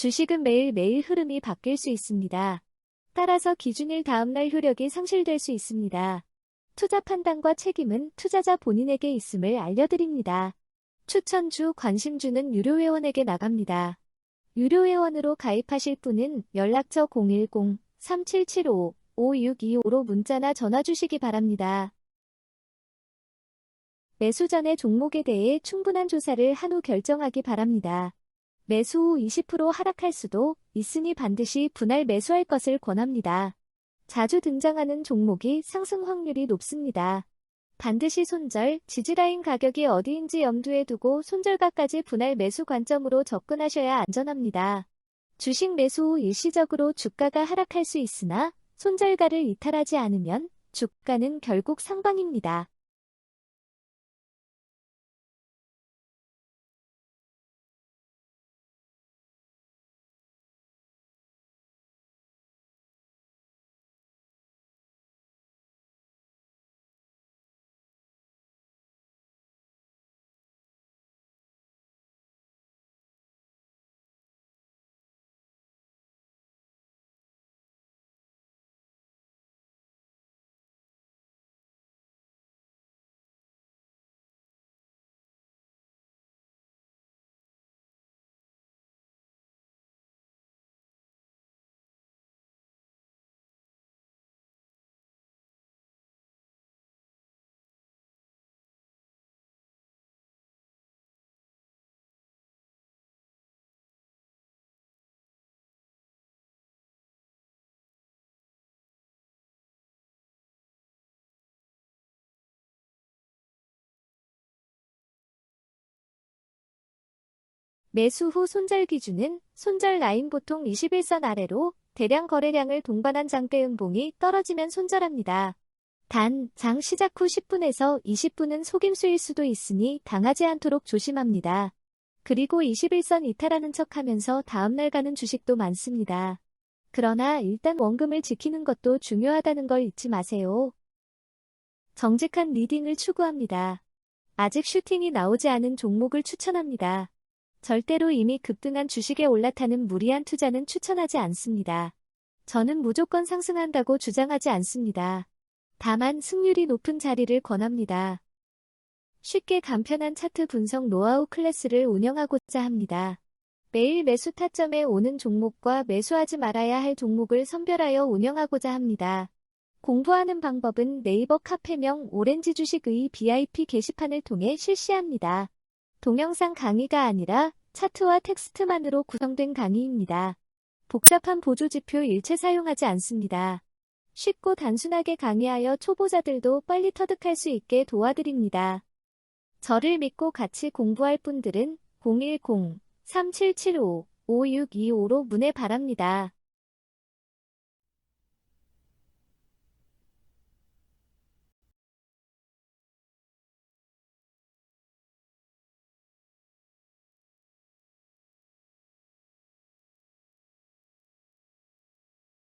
주식은 매일매일 흐름이 바뀔 수 있습니다. 따라서 기준일 다음날 효력이 상실될 수 있습니다. 투자 판단과 책임은 투자자 본인에게 있음을 알려드립니다. 추천주 관심주는 유료회원에게 나갑니다. 유료회원으로 가입하실 분은 연락처 010-3775-5625로 문자나 전화 주시기 바랍니다. 매수 전에 종목에 대해 충분한 조사를 한 후 결정하기 바랍니다. 매수 후 20% 하락할 수도 있으니 반드시 분할 매수할 것을 권합니다. 자주 등장하는 종목이 상승 확률이 높습니다. 반드시 손절, 지지라인 가격이 어디인지 염두에 두고 손절가까지 분할 매수 관점으로 접근하셔야 안전합니다. 주식 매수 후 일시적으로 주가가 하락할 수 있으나 손절가를 이탈하지 않으면 주가는 결국 상방입니다. 매수 후 손절 기준은 손절 라인 보통 21선 아래로 대량 거래량을 동반한 장대 음봉이 떨어지면 손절합니다. 단, 장 시작 후 10분에서 20분은 속임수일 수도 있으니 당하지 않도록 조심합니다. 그리고 21선 이탈하는 척 하면서 다음날 가는 주식도 많습니다. 그러나 일단 원금을 지키는 것도 중요하다는 걸 잊지 마세요. 정직한 리딩을 추구합니다. 아직 슈팅이 나오지 않은 종목을 추천합니다. 절대로 이미 급등한 주식에 올라타는 무리한 투자는 추천하지 않습니다. 저는 무조건 상승한다고 주장하지 않습니다. 다만 승률이 높은 자리를 권합니다. 쉽게 간편한 차트 분석 노하우 클래스를 운영하고자 합니다. 매일 매수 타점에 오는 종목과 매수하지 말아야 할 종목을 선별하여 운영하고자 합니다. 공부하는 방법은 네이버 카페명 오렌지 주식의 VIP 게시판을 통해 실시합니다. 동영상 강의가 아니라 차트와 텍스트만으로 구성된 강의입니다. 복잡한 보조지표 일체 사용하지 않습니다. 쉽고 단순하게 강의하여 초보자들도 빨리 터득할 수 있게 도와드립니다. 저를 믿고 같이 공부할 분들은 010-3775-5625로 문의 바랍니다.